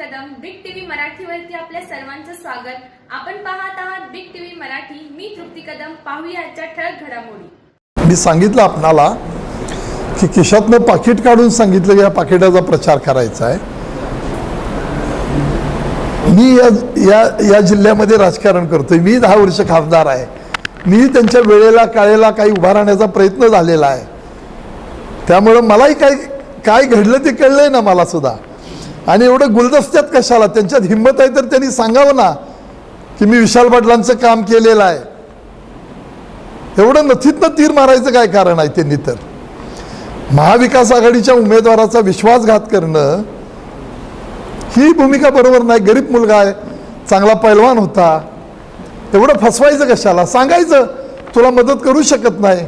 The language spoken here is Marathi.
मराठीवरती आपल्या सर्वांचं स्वागत. आपण पाहत आहात बिग टीव्ही मराठी. मी तृप्ती कदम. पाहूया आजच्या ठळक घडामोडी. मी सांगितलं आपणाला की खिशातनं पाकिट काढून सांगितलं की या पाकिटाचा प्रचार करायचा आहे. मी या या या जिल्ह्यामध्ये राजकारण करतोय. मी दहा वर्ष खासदार आहे. मी त्यांच्या वेळेला काळेला काही उभा राहण्याचा प्रयत्न झालेला आहे. त्यामुळं मलाही काय काय घडलं ते कळलंय ना मला सुद्धा. आणि एवढं गुलदस्त्यात कशाला? त्यांच्यात हिंमत आहे तर त्यांनी सांगावं ना की मी विशाल पाटलांचं काम केलेलं आहे. एवढं नथीतनं तीर मारायचं काय कारण आहे त्यांनी तर? महाविकास आघाडीच्या उमेदवाराचा विश्वासघात करणं ही भूमिका बरोबर नाही. गरीब मुलगा आहे चांगला पैलवान होता. एवढं फसवायचं कशाला? सांगायचं तुला मदत करू शकत नाही.